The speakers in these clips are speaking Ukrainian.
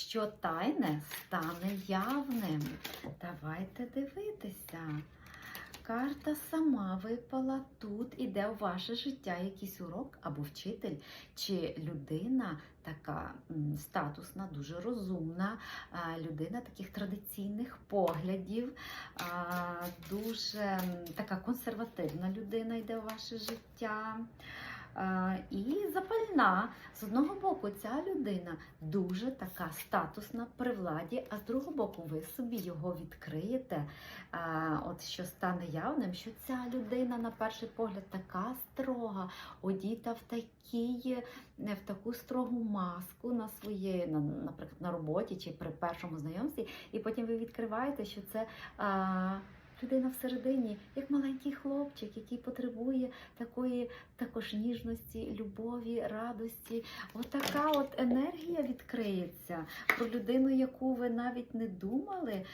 що тайне стане явним. Давайте дивитися. Карта сама випала. Тут іде у ваше життя якийсь урок або вчитель, чи людина така статусна, дуже розумна, людина таких традиційних поглядів, дуже така консервативна людина йде у ваше життя. І запальна. З одного боку, ця людина дуже така статусна при владі, а з другого боку, ви собі його відкриєте. От що стане явним, що ця людина на перший погляд така строга, одіта в такій, в таку строгу маску на своє, на, наприклад, на роботі чи при першому знайомстві, і потім ви відкриваєте, що це. Людина всередині, як маленький хлопчик, який потребує такої також ніжності, любові, радості. Отака от енергія відкриється про людину, яку ви навіть не думали, е,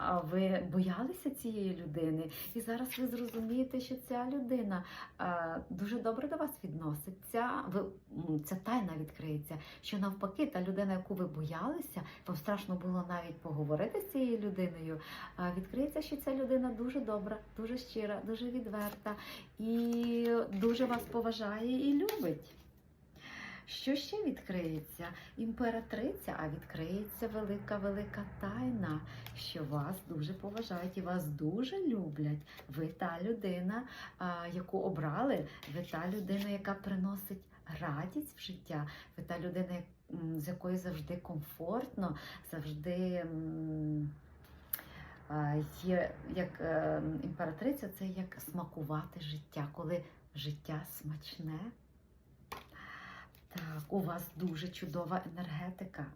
а ви боялися цієї людини. І зараз ви зрозумієте, що ця людина е, дуже добре до вас відноситься. Ця тайна відкриється. Що навпаки, та людина, яку ви боялися, вам страшно було навіть поговорити з цією людиною. Відкриється, що ця людина дуже добра, дуже щира, дуже відверта і дуже вас поважає і любить. Що ще відкриється? Імператриця, а відкриється велика велика тайна, що вас дуже поважають і вас дуже люблять. Ви та людина, яку обрали, ви та людина, яка приносить радість в життя, ви та людина, з якою завжди комфортно, завжди. Є як е, імператриця, це як смакувати життя, коли життя смачне. Так, у вас дуже чудова енергетика.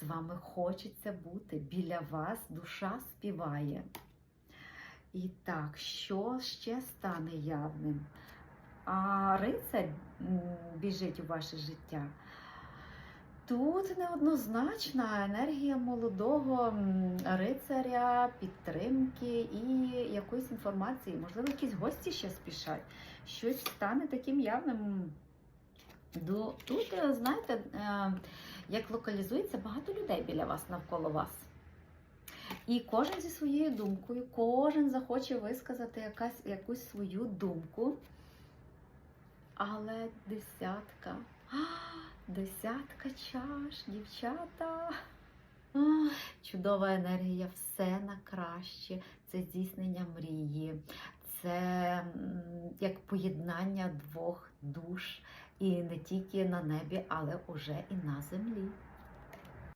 З вами хочеться бути. Біля вас душа співає. І так, що ще стане явним? А рицар біжить у ваше життя. Тут неоднозначна енергія молодого рицаря, підтримки і якоїсь інформації. Можливо, якісь гості ще спішать. Щось стане таким явним. Тут, е, знаєте, е, як локалізується багато людей біля вас, навколо вас. І кожен зі своєю думкою, кожен захоче висказати якась, якусь свою думку. Але десятка. Десятка чаш, дівчата. Чудова енергія, все на краще. Це здійснення мрії, це як поєднання двох душ. І не тільки на небі, але уже і на землі.